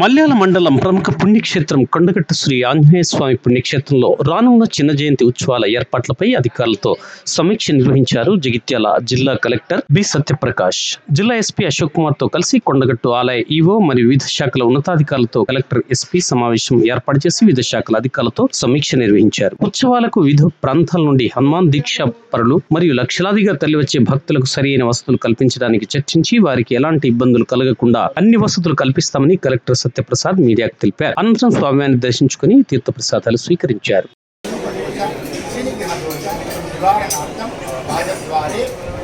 మల్యాల మండలం ప్రముఖ పుణ్యక్షేత్రం కొండగట్టు శ్రీ ఆంజనేయ స్వామి పుణ్యక్షేత్రంలో రానున్న చిన్న జయంతి ఉత్సవాల ఏర్పాట్లపై అధికారులతో సమీక్ష నిర్వహించారు జగిత్యాల జిల్లా కలెక్టర్ బి సత్యప్రకాష్. జిల్లా ఎస్పీ అశోక్ కుమార్తో కలిసి కొండగట్టు ఆలయ ఈవో మరియు వివిధ శాఖల ఉన్నతాధికారులతో కలెక్టర్ ఎస్పీ సమావేశం ఏర్పాటు చేసి వివిధ శాఖల అధికారులతో సమీక్ష నిర్వహించారు. ఉత్సవాలకు వివిధ ప్రాంతాల నుండి హనుమాన్ దీక్ష పరులు మరియు లక్షలాదిగా తరలివచ్చే భక్తులకు సరియైన వసతులు కల్పించడానికి చర్చించి వారికి ఎలాంటి ఇబ్బందులు కలగకుండా అన్ని వసతులు కల్పిస్తామని కలెక్టర్ సత్యప్రసాద్ మీడియాకు తెలిపారు. అనంతరం స్వామివారిని దర్శించుకుని తీర్థప్రసాదాలు స్వీకరించారు.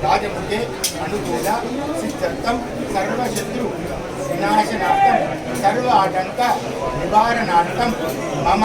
రాజముఖే అనుకూల సర్వశత్రు వినాశనార్థం సర్వ ఆటంక నివారణార్థం మమ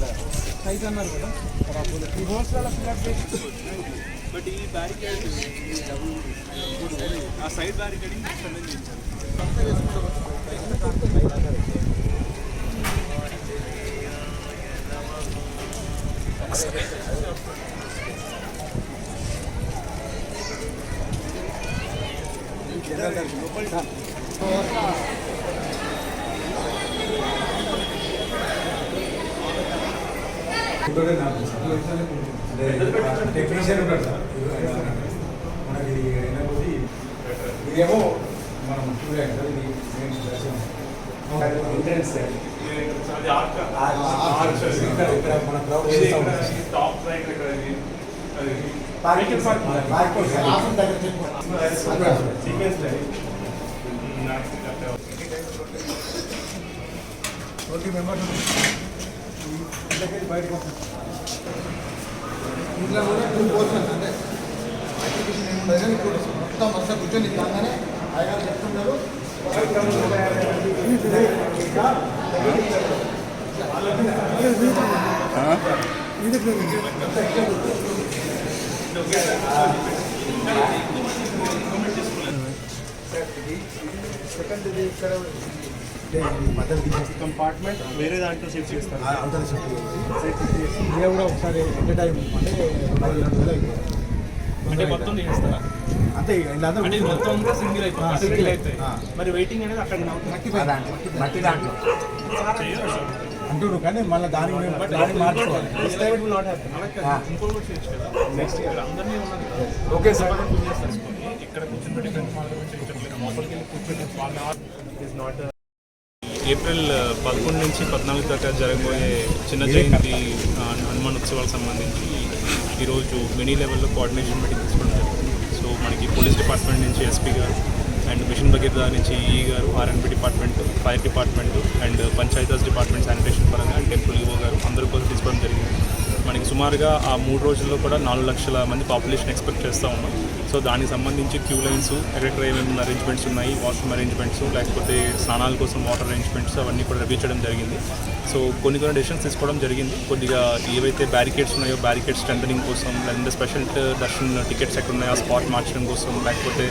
పరమం శ్రీమాన్ భవ బ్రహ్మాయురాయుర్భవ ఆయురాయుర్భవ ఇమే శ్రే పద్మహస్త ఆ సైడ్ బ్యారికేడింగ్ ఎక్స్టెండ్ చేయించారు టెక్నీషియన్ ఉంటాడు సార్ మనకి అయినప్పుడు ఇదేమో మనం సార్ ఇది main entrance sequence twenty members ఇంట్లోకి బయటకు వస్తాం ఇంట్లో కూడా టూ పోర్షన్స్ అంటే అప్లికేషన్ ఏముండదు కానీ ఇప్పుడు మొత్తం వరుస కూర్చొని కాగానే ఆయన చెప్తున్నారు సెకండ్ ఇది ఇక్కడ మదర్ కంపార్ట్మెంట్ వేరే దాంట్లో షిఫ్ట్ చేస్తారు. షిఫ్ట్ చేసి ఇదే కూడా ఒకసారి టైం అంటే పది రెండు వేలు అయిపోయింది. అంటే మొత్తం అంతే వీళ్ళందరూ అంటే మొత్తం అంతా సింగిల్ అయిపోతుంది. సింగిల్ అయితే. మరి వెయిటింగ్ అనేది అక్కడ మట్టి దాంట్లో. మట్టి దాంట్లో. అంటున్నారు కానీ మళ్ళీ దానికి మేము దానికి మార్చుకోవాలి. నెక్స్ట్ ఇయర్ అందరినీ ఉన్నది కదా. Okay sir. ఇక్కడ ఏప్రిల్ పదకొండు నుంచి పద్నాలుగు దాకా జరగబోయే చిన్న జయంతి ఆ, హనుమాన్ ఉత్సవాలకు సంబంధించి ఈరోజు మినీ లెవెల్లో కోఆర్డినేషన్ మీటింగ్ తీసుకోవడం జరిగింది. సో మనకి పోలీస్ డిపార్ట్మెంట్ నుంచి ఎస్పీ గారు అండ్ మిషన్ భగీరథ నుంచి ఈ గారు RNB department fire department and Panchayati Raj department sanitation పరంగా అండ్ టెంపుల్ ఈవో గారు అందరూ కూడా తీసుకోవడం జరిగింది. మనకి సుమారుగా ఆ మూడు రోజుల్లో కూడా నాలుగు లక్షల మంది పాపులేషన్ ఎక్స్పెక్ట్ చేస్తూ ఉన్నాం. సో దానికి సంబంధించి క్యూ లైన్స్ ఎక్కడ ఏమేమి అరేంజ్మెంట్స్ ఉన్నాయి వాష్రూమ్ అరేంజ్మెంట్స్ లేకపోతే స్నానాల కోసం వాటర్ అరేంజ్మెంట్స్ అవన్నీ కూడా రివ్యూ చేయడం జరిగింది. సో కొన్ని కొన్ని డెసిషన్స్ తీసుకోవడం జరిగింది. కొద్దిగా ఏవైతే బ్యారికేడ్స్ ఉన్నాయో బ్యారికేడ్ స్ట్రెంథనింగ్ కోసం లేదంటే స్పెషల్ దర్శన్ టికెట్స్ ఎక్కడ ఉన్నాయో ఆ స్పాట్ మార్చడం కోసం లేకపోతే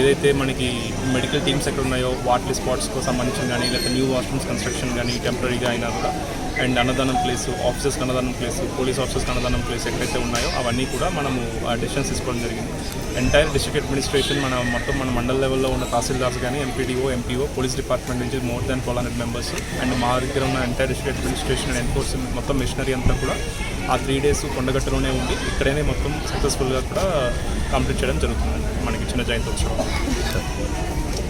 ఏదైతే మనకి మెడికల్ టీమ్స్ ఎక్కడ ఉన్నాయో వాటర్ స్పాట్స్కి సంబంధించిన కానీ లేకపోతే న్యూ వాష్రూమ్స్ కన్స్ట్రక్షన్ కానీ టెంపరీగా అయినా కూడా అండ్ అన్నదానం ప్లేస్ ఆఫీసెస్ అన్నదానం ప్లేస్ పోలీస్ ఆఫీసర్స్ అన్నదానం ప్లేస్ ఎక్కడైతే ఉన్నాయో అవన్నీ కూడా మనము uh, డెసిషన్స్ తీసుకోవడం జరిగింది. ఎంటైర్ డిస్ట్రిక్ట్ అడ్మినిస్ట్రేషన్ మన మొత్తం మన మండల లెవెల్లో ఉన్న తహసీల్దార్స్ కానీ ఎంపీడీఓ ఎంపీఓ పోలీస్ డిపార్ట్మెంట్ నుంచి more than twelve hundred members and మా దగ్గర ఉన్న entire district administration and enforcement మొత్తం మిషనరీ అంతా కూడా ఆ త్రీ డేస్ కొండగట్టులోనే ఉండి ఇక్కడనే మొత్తం సక్సెస్ఫుల్గా కూడా కంప్లీట్ చేయడం జరుగుతుంది. మనకి చిన్న జాయింట్ ఉత్సవం